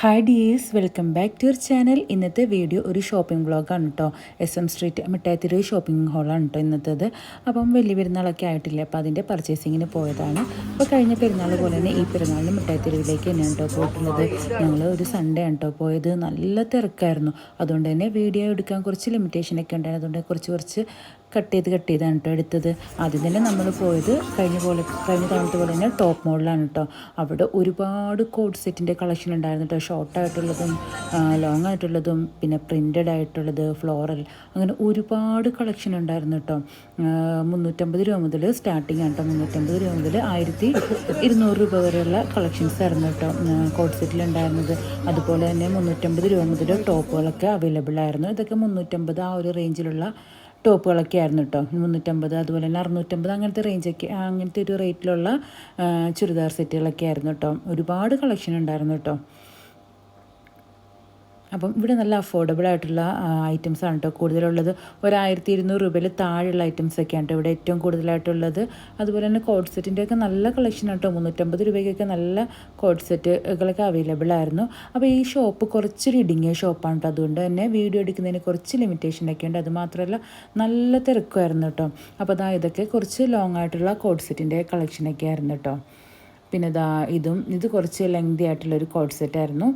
Hi dears welcome back to your channel ഇന്നത്തെ video ഒരു shopping വ്ളോഗാണ് കേട്ടോ S M street Mittayitheruvu shopping ഹോളാണ് കേട്ടോ ഇന്നത്തേത്. അപ്പം വലിയ പെരുന്നാളൊക്കെ ആയിട്ടില്ല അപ്പോൾ അതിന്റെ പർച്ചേസിങ്ങിന് പോയതാണ്. അപ്പോൾ കഴിഞ്ഞ പെരുന്നാൾ പോലെ തന്നെ ഈ പെരുന്നാളിന് മിഠായിത്തെരുവിലേക്ക് തന്നെയാണ് കേട്ടോ പോയിട്ടുള്ളത്. ഞങ്ങൾ ഒരു സൺഡേ ആണ് കേട്ടോ പോയത്. നല്ല തിരക്കായിരുന്നു. അതുകൊണ്ട് തന്നെ വീഡിയോ എടുക്കാൻ കുറച്ച് ലിമിറ്റേഷനൊക്കെ ഉണ്ടായിരുന്നു. അതുകൊണ്ട് കുറച്ച് കുറച്ച് കട്ട് ചെയ്ത് കട്ട് ചെയ്താണ് കേട്ടോ എടുത്തത്. ആദ്യം തന്നെ നമ്മൾ പോയത് കഴിഞ്ഞ പോലെ കഴിഞ്ഞ തവണത്തെ പോലെ തന്നെ ടോപ്പ് മോഡലാണ് കേട്ടോ അവിടെ ഒരുപാട് കോഡ് സെറ്റിന്റെ കളക്ഷൻ ഉണ്ടായിരുന്നു കേട്ടോ ഷോർട്ടായിട്ടുള്ളതും ലോങ് ആയിട്ടുള്ളതും പിന്നെ പ്രിന്റഡ് ആയിട്ടുള്ളത് ഫ്ലോറൽ അങ്ങനെ ഒരുപാട് കളക്ഷൻ ഉണ്ടായിരുന്നു കേട്ടോ മുന്നൂറ്റമ്പത് രൂപ മുതൽ സ്റ്റാർട്ടിങ് ആണ് കേട്ടോ മുന്നൂറ്റമ്പത് രൂപ മുതൽ ആയിരത്തി ഇരുന്നൂറ് രൂപ വരെയുള്ള കളക്ഷൻസ് ആയിരുന്നു കേട്ടോ കോഡ് സെറ്റിൽ ഉണ്ടായിരുന്നത്. അതുപോലെ തന്നെ മുന്നൂറ്റമ്പത് രൂപ മുതൽ ടോപ്പുകളൊക്കെ അവൈലബിൾ ആയിരുന്നു. ഇതൊക്കെ മുന്നൂറ്റമ്പത് ആ ഒരു റേഞ്ചിലുള്ള ടോപ്പുകളൊക്കെ ആയിരുന്നു കേട്ടോ. മുന്നൂറ്റമ്പത് അതുപോലെ തന്നെ അറുന്നൂറ്റമ്പത് അങ്ങനത്തെ റേഞ്ചൊക്കെ അങ്ങനത്തെ ഒരു റേറ്റിലുള്ള ചുരിദാർ സെറ്റുകളൊക്കെ ആയിരുന്നു കേട്ടോ. ഒരുപാട് കളക്ഷൻ ഉണ്ടായിരുന്നു കേട്ടോ. അപ്പം ഇവിടെ നല്ല അഫോർഡബിൾ ആയിട്ടുള്ള ഐറ്റംസ് ആണ് കേട്ടോ കൂടുതലുള്ളത്. ഒരായിരത്തി ഇരുന്നൂറ് രൂപയിൽ താഴെയുള്ള ഐറ്റംസ് ഒക്കെയാണ് കേട്ടോ ഇവിടെ ഏറ്റവും കൂടുതലായിട്ടുള്ളത്. അതുപോലെ തന്നെ കോഡ് സെറ്റിന്റെ ഒക്കെ നല്ല കളക്ഷൻ കേട്ടോ മുന്നൂറ്റമ്പത് രൂപയ്ക്കൊക്കെ നല്ല കോഡ് സെറ്റുകളൊക്കെ അവൈലബിൾ ആയിരുന്നു. അപ്പോൾ ഈ ഷോപ്പ് കുറച്ചൊരു ഇടുങ്ങിയ ഷോപ്പാണ് കേട്ടോ അതുകൊണ്ട് തന്നെ വീഡിയോ എടുക്കുന്നതിന് കുറച്ച് ലിമിറ്റേഷൻ ഒക്കെ ഉണ്ട്. അതുമാത്രമല്ല നല്ല തിരക്കുമായിരുന്നു കേട്ടോ അപ്പോൾ അതാ ഇതൊക്കെ കുറച്ച് ലോങ് ആയിട്ടുള്ള കോഡ് സെറ്റിന്റെ കളക്ഷനൊക്കെ ആയിരുന്നു കേട്ടോ പിന്നെ ഇതാ ഇതും ഇത് കുറച്ച് ലെങ്തി ആയിട്ടുള്ളൊരു കോഡ് സെറ്റായിരുന്നു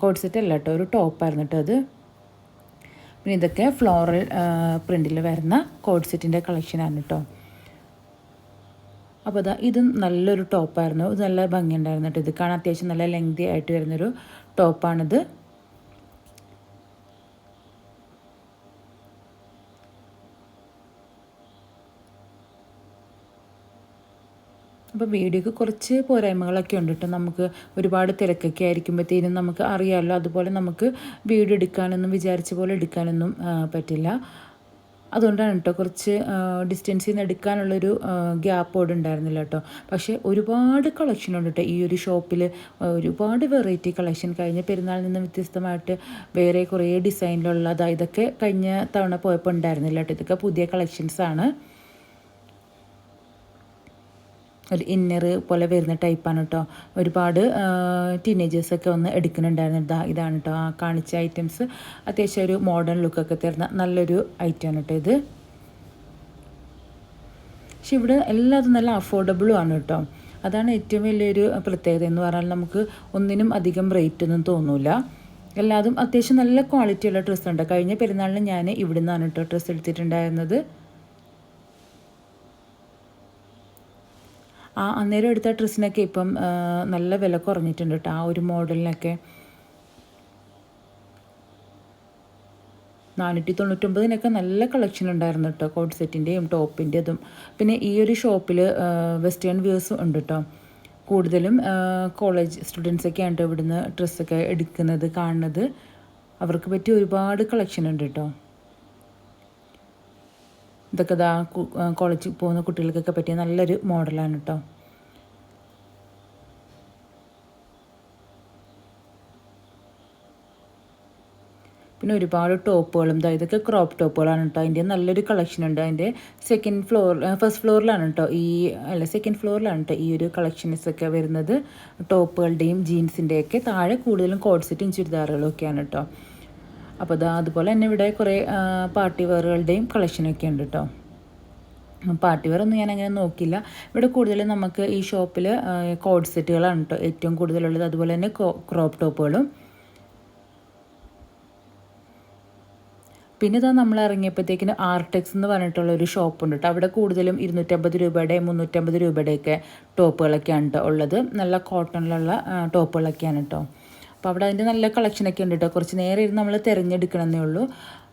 കോഡ് സെറ്റ് അല്ല കേട്ടോ. ഒരു ടോപ്പായിരുന്നു കേട്ടോ അത്. പിന്നെ ഇതൊക്കെ ഫ്ലോറൽ പ്രിന്റിൽ വരുന്ന കോഡ് സെറ്റിന്റെ കളക്ഷനാണ് കേട്ടോ. അപ്പോൾ അതാ ഇത് നല്ലൊരു ടോപ്പായിരുന്നു. ഇത് നല്ല ഭംഗിയുണ്ടായിരുന്നു കേട്ടോ. ഇത് കാണാൻ അത്യാവശ്യം നല്ല ലെങ്തി ആയിട്ട് വരുന്നൊരു ടോപ്പാണിത്. അപ്പോൾ വീഡിയോക്ക് കുറച്ച് പോരായ്മകളൊക്കെ ഉണ്ട് കേട്ടോ നമുക്ക് ഒരുപാട് തിരക്കൊക്കെ ആയിരിക്കുമ്പോഴത്തേനും നമുക്ക് അറിയാമല്ലോ അതുപോലെ നമുക്ക് വീഡിയോ എടുക്കാനൊന്നും വിചാരിച്ച പോലെ എടുക്കാനൊന്നും പറ്റില്ല. അതുകൊണ്ടാണ് കേട്ടോ കുറച്ച് ഡിസ്റ്റൻസിൽ നിന്ന് എടുക്കാനുള്ളൊരു ഗ്യാപ്പ് അവിടെ ഉണ്ടായിരുന്നില്ല കേട്ടോ പക്ഷേ ഒരുപാട് കളക്ഷൻ ഉണ്ട് കേട്ടോ ഈ ഒരു ഷോപ്പിൽ ഒരുപാട് വെറൈറ്റി കളക്ഷൻ കഴിഞ്ഞ പെരുന്നാളിൽ നിന്ന് വ്യത്യസ്തമായിട്ട് വേറെ കുറേ ഡിസൈനിലുള്ള അതായത് ഇതൊക്കെ കഴിഞ്ഞ തവണ പോയപ്പോൾ ഉണ്ടായിരുന്നില്ല കേട്ടോ ഇതൊക്കെ പുതിയ കളക്ഷൻസാണ് ഒരു ഇന്നർ പോലെ വരുന്ന ടൈപ്പാണ് കേട്ടോ ഒരുപാട് ടീനേജേഴ്സൊക്കെ വന്ന് എടുക്കുന്നുണ്ടായിരുന്നു. ഇതാ ഇതാണ് കേട്ടോ ആ കാണിച്ച ഐറ്റംസ് അത്യാവശ്യം ഒരു മോഡേൺ ലുക്കൊക്കെ തരുന്ന നല്ലൊരു ഐറ്റമാണ് കേട്ടോ ഇത്. പക്ഷെ ഇവിടെ എല്ലാതും നല്ല അഫോർഡബിളും ആണ് കേട്ടോ അതാണ് ഏറ്റവും വലിയൊരു പ്രത്യേകത എന്ന് പറഞ്ഞാൽ നമുക്ക് ഒന്നിനും അധികം റേറ്റ് ഒന്നും തോന്നില്ല എല്ലാതും അത്യാവശ്യം നല്ല ക്വാളിറ്റിയുള്ള ഡ്രസ്സുണ്ട് കഴിഞ്ഞ പെരുന്നാളിന് ഞാൻ ഇവിടെ നിന്നാണ് കേട്ടോ ഡ്രസ്സ് എടുത്തിട്ടുണ്ടായിരുന്നത്. ആ അന്നേരം എടുത്ത ഡ്രസ്സിനൊക്കെ ഇപ്പം നല്ല വില കുറഞ്ഞിട്ടുണ്ട് കേട്ടോ ആ ഒരു മോഡലിനൊക്കെ. നാനൂറ്റി തൊണ്ണൂറ്റൊമ്പതിനൊക്കെ നല്ല കളക്ഷൻ ഉണ്ടായിരുന്നു കേട്ടോ കോട്ട് സെറ്റിന്റെയും ടോപ്പിന്റെതും പിന്നെ ഈ ഒരു ഷോപ്പിൽ വെസ്റ്റേൺ വ്യൂസും ഉണ്ട് കേട്ടോ കൂടുതലും കോളേജ് സ്റ്റുഡൻസൊക്കെയാണ് ഇവിടുന്ന് ഡ്രസ്സൊക്കെ എടുക്കുന്നത് കാണുന്നത്. അവർക്ക് പറ്റിയ ഒരുപാട് കളക്ഷൻ ഉണ്ട് കേട്ടോ ഇതൊക്കെ ഇതാ കോളേജിൽ പോകുന്ന കുട്ടികൾക്കൊക്കെ പറ്റിയ നല്ലൊരു മോഡലാണ് കേട്ടോ പിന്നെ ഒരുപാട് ടോപ്പുകളും ഇതാ ഇതൊക്കെ ക്രോപ്പ് ടോപ്പുകളാണ് കേട്ടോ അതിന്റെ നല്ലൊരു കളക്ഷൻ ഉണ്ട്. അതിന്റെ സെക്കൻഡ് ഫ്ലോർ ഫസ്റ്റ് ഫ്ലോറിലാണ് കേട്ടോ ഈ അല്ല സെക്കൻഡ് ഫ്ലോറിലാണ് കേട്ടോ ഈ ഒരു കളക്ഷൻസ് ഒക്കെ വരുന്നത്. ടോപ്പുകളുടെയും ജീൻസിന്റെയൊക്കെ താഴെ കൂടുതലും കോഡ് സെറ്റും ചുരിദാറുകളും ഒക്കെയാണ് കേട്ടോ അപ്പോൾ അത് അതുപോലെ തന്നെ ഇവിടെ കുറേ പാർട്ടി വെയറുകളുടെയും കളക്ഷനൊക്കെ ഉണ്ട് കേട്ടോ പാർട്ടി വെയർ ഒന്നും ഞാൻ അങ്ങനെ നോക്കില്ല ഇവിടെ കൂടുതലും നമുക്ക് ഈ ഷോപ്പിൽ കോഡ് സെറ്റുകളാണ് കേട്ടോ ഏറ്റവും കൂടുതലുള്ളത്. അതുപോലെ തന്നെ ക്രോപ്പ് ടോപ്പുകളും പിന്നെ ഇതാ നമ്മൾ ഇറങ്ങിയപ്പോഴത്തേക്കിന് ആർടെക്സ് എന്ന് പറഞ്ഞിട്ടുള്ള ഒരു ഷോപ്പ് ഉണ്ട് കേട്ടോ അവിടെ കൂടുതലും ഇരുന്നൂറ്റമ്പത് രൂപയുടെ മുന്നൂറ്റമ്പത് രൂപയുടെയൊക്കെ ടോപ്പുകളൊക്കെയാണ് കേട്ടോ ഉള്ളത്. നല്ല കോട്ടണിലുള്ള ടോപ്പുകളൊക്കെയാണ് കേട്ടോ അപ്പോൾ അവിടെ അതിന്റെ നല്ല കളക്ഷനൊക്കെ ഉണ്ട് കേട്ടോ കുറച്ച് നേരം ഇരുന്ന് നമ്മൾ തിരഞ്ഞെടുക്കണമെന്നേ ഉള്ളൂ.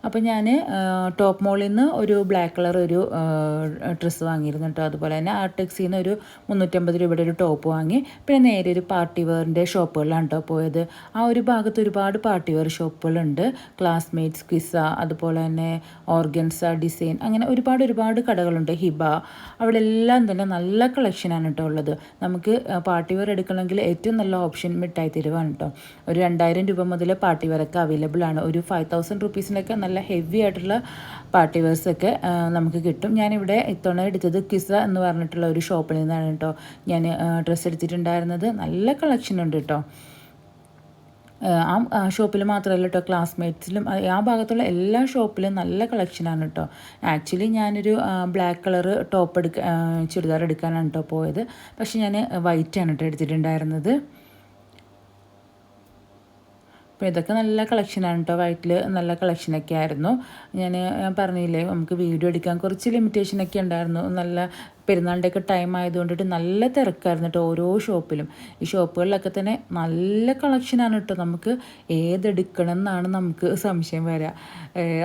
അപ്പോൾ ഞാൻ ടോപ്പ് മോളിൽ നിന്ന് ഒരു ബ്ലാക്ക് കളർ ഒരു ഡ്രസ്സ് വാങ്ങിയിരുന്നു കേട്ടോ അതുപോലെ തന്നെ ആർടെക്സിൽ നിന്ന് ഒരു മുന്നൂറ്റമ്പത് രൂപയുടെ ഒരു ടോപ്പ് വാങ്ങി. പിന്നെ നേരെ ഒരു പാർട്ടി വെയറിന്റെ ഷോപ്പുകളിലാണ് കേട്ടോ പോയത്. ആ ഒരു ഭാഗത്ത് ഒരുപാട് പാർട്ടി വെയർ ഷോപ്പുകളുണ്ട് ക്ലാസ്മേറ്റ്സ് ക്വിസ അതുപോലെ തന്നെ ഓർഗൻസ ഡിസൈൻ അങ്ങനെ ഒരുപാട് ഒരുപാട് കടകളുണ്ട്. ഹിബ അവിടെ എല്ലാം തന്നെ നല്ല കളക്ഷനാണ് കേട്ടോ ഉള്ളത്. നമുക്ക് പാർട്ടി വെയർ എടുക്കണമെങ്കിൽ ഏറ്റവും നല്ല ഓപ്ഷൻ മിഠായി തരുവാണ് കേട്ടോ ഒരു രണ്ടായിരം രൂപ മുതൽ പാർട്ടി വെയറൊക്കെ അവൈലബിൾ ആണ്. ഒരു ഫൈവ് തൗസൻഡ് റുപ്പീസിനൊക്കെ നല്ല ഹെവി ആയിട്ടുള്ള പാർട്ടി വെയർസൊക്കെ നമുക്ക് കിട്ടും. ഞാനിവിടെ ഇത്തവണ എടുത്തത് കിസ എന്ന് പറഞ്ഞിട്ടുള്ള ഒരു ഷോപ്പിൽ നിന്നാണ് കേട്ടോ ഞാൻ ഡ്രസ്സ് എടുത്തിട്ടുണ്ടായിരുന്നത്. നല്ല കളക്ഷൻ ഉണ്ട് കേട്ടോ ആ ഷോപ്പിൽ മാത്രമല്ല കേട്ടോ ക്ലാസ്മേറ്റ്സിലും ആ ഭാഗത്തുള്ള എല്ലാ ഷോപ്പിലും നല്ല കളക്ഷനാണ് കേട്ടോ ആക്ച്വലി ഞാനൊരു ബ്ലാക്ക് കളർ ടോപ്പ് എടുക്ക ചുരിദാർ എടുക്കാനാണ് കേട്ടോ പോയത്. പക്ഷെ ഞാൻ വൈറ്റാണ് കേട്ടോ എടുത്തിട്ടുണ്ടായിരുന്നത്. അപ്പോൾ ഇതൊക്കെ നല്ല കളക്ഷനാണ് കേട്ടോ വൈറ്റിൽ നല്ല കളക്ഷനൊക്കെ ആയിരുന്നു. ഞാൻ പറഞ്ഞില്ലേ നമുക്ക് വീഡിയോ എടുക്കാൻ കുറച്ച് ലിമിറ്റേഷനൊക്കെ ഉണ്ടായിരുന്നു. നല്ല പെരുന്നാളിന്റെയൊക്കെ ടൈം ആയതുകൊണ്ടിട്ട് നല്ല തിരക്കായിരുന്നു കേട്ടോ ഓരോ ഷോപ്പിലും ഈ ഷോപ്പുകളിലൊക്കെ തന്നെ നല്ല കളക്ഷനാണ് കേട്ടോ നമുക്ക് ഏതെടുക്കണം എന്നാണ് നമുക്ക് സംശയം വരിക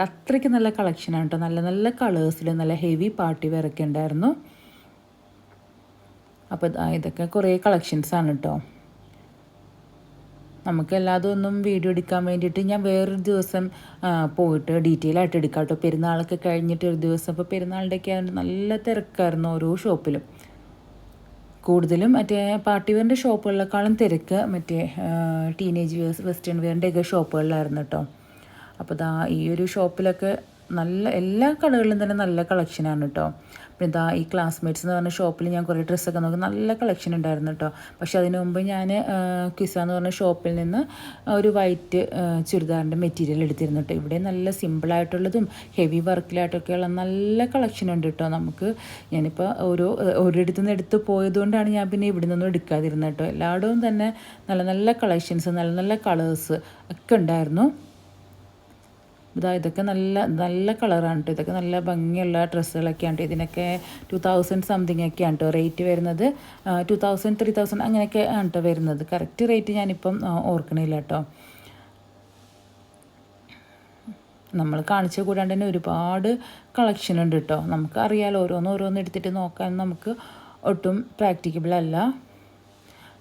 അത്രയ്ക്ക് നല്ല കളക്ഷനാണ് കേട്ടോ നല്ല നല്ല കളേഴ്സിൽ നല്ല ഹെവി പാർട്ടി വെയറൊക്കെ ഉണ്ടായിരുന്നു. അപ്പോൾ ഇതൊക്കെ കുറേ കളക്ഷൻസാണ് കേട്ടോ നമുക്ക് എല്ലാതൊന്നും വീഡിയോ എടുക്കാൻ വേണ്ടിയിട്ട് ഞാൻ വേറൊരു ദിവസം പോയിട്ട് ഡീറ്റെയിൽ ആയിട്ട് എടുക്കാം കേട്ടോ പെരുന്നാളൊക്കെ കഴിഞ്ഞിട്ട് ഒരു ദിവസം. അപ്പോൾ പെരുന്നാളിന്റെയൊക്കെ ആയതുകൊണ്ട് നല്ല തിരക്കായിരുന്നു ഓരോ ഷോപ്പിലും. കൂടുതലും മറ്റേ പാർട്ടി വെയറിന്റെ ഷോപ്പുകളിലേക്കാളും തിരക്ക്. മറ്റേ ടീനേജ് വെയർസ് വെസ്റ്റേൺ വെയറിന്റെയൊക്കെ ഷോപ്പുകളിലായിരുന്നു കേട്ടോ അപ്പോൾ ദാ ഈ ഒരു ഷോപ്പിലൊക്കെ നല്ല എല്ലാ കടകളിലും തന്നെ നല്ല കളക്ഷനാണ് കേട്ടോ പിന്നെ ഇതാ ഈ ക്ലാസ്മേറ്റ്സ് എന്ന് പറഞ്ഞ ഷോപ്പിൽ ഞാൻ കുറേ ഡ്രസ്സൊക്കെ നോക്കി നല്ല കളക്ഷൻ ഉണ്ടായിരുന്നു കേട്ടോ പക്ഷെ അതിനു മുമ്പ് ഞാൻ കിസ എന്ന് പറഞ്ഞ ഷോപ്പിൽ നിന്ന് ഒരു വൈറ്റ് ചുരിദാറിന്റെ മെറ്റീരിയൽ എടുത്തിരുന്നു കേട്ടോ ഇവിടെ നല്ല സിമ്പിളായിട്ടുള്ളതും ഹെവി വർക്കിലായിട്ടൊക്കെയുള്ള നല്ല കളക്ഷൻ ഉണ്ട് കേട്ടോ നമുക്ക്. ഞാനിപ്പോൾ ഓരോ ഒരിടത്തു നിന്ന് എടുത്ത് പോയതുകൊണ്ടാണ് ഞാൻ പിന്നെ ഇവിടെ നിന്നൊന്നും എടുക്കാതിരുന്നത് കേട്ടോ എല്ലായിടവും തന്നെ നല്ല നല്ല കളക്ഷൻസ് നല്ല നല്ല കളേഴ്സ് ഒക്കെ ഉണ്ടായിരുന്നു. ഇതാ ഇതൊക്കെ നല്ല നല്ല കളറാണ് കേട്ടോ ഇതൊക്കെ നല്ല ഭംഗിയുള്ള ഡ്രസ്സുകളൊക്കെയാണ് കേട്ടോ ഇതിനൊക്കെ ടു തൗസൻഡ് സംതിങ് ഒക്കെയാണ് കേട്ടോ റേറ്റ് വരുന്നത്. ടു തൗസൻഡ് ത്രീ തൗസൻഡ് അങ്ങനെയൊക്കെ ആണ് കേട്ടോ വരുന്നത്. കറക്റ്റ് റേറ്റ് ഞാനിപ്പം ഓർക്കണില്ല കേട്ടോ നമ്മൾ കാണിച്ച കൂടാണ്ട് തന്നെ ഒരുപാട് കളക്ഷൻ ഉണ്ട് കേട്ടോ നമുക്ക് അറിയാലോ ഓരോന്ന് ഓരോന്ന് എടുത്തിട്ട് നോക്കാൻ നമുക്ക് ഒട്ടും പ്രാക്ടിക്കബിൾ അല്ല.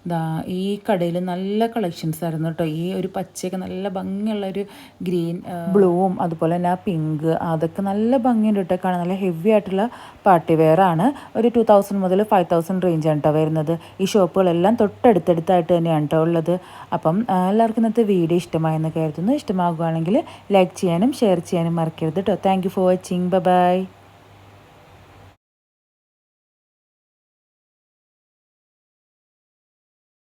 ദാ ഈ കടയിൽ നല്ല കളക്ഷൻസ് ആയിരുന്നു കേട്ടോ. ഈ ഒരു പച്ചയൊക്കെ നല്ല ഭംഗിയുള്ള ഒരു ഗ്രീൻ ബ്ലൂവും അതുപോലെ തന്നെ ആ പിങ്ക് അതൊക്കെ നല്ല ഭംഗിയുണ്ട് കേട്ടോ. കാണാൻ നല്ല ഹെവി ആയിട്ടുള്ള പാർട്ടി വെയർ ആണ്. ഒരു ടു തൗസൻഡ് മുതൽ ഫൈവ് തൗസൻഡ് റേഞ്ച് ആണ് കേട്ടോ വരുന്നത്. ഈ ഷോപ്പുകളെല്ലാം തൊട്ടടുത്തടുത്തായിട്ട് തന്നെയാണ് കേട്ടോ ഉള്ളത്. അപ്പം എല്ലാവർക്കും ഇന്നത്തെ വീഡിയോ ഇഷ്ടമായെന്ന് കരുതുന്നു. ഇഷ്ടമാകുകയാണെങ്കിൽ ലൈക്ക് ചെയ്യാനും ഷെയർ ചെയ്യാനും മറക്കരുത് കേട്ടോ. Thank for watching bye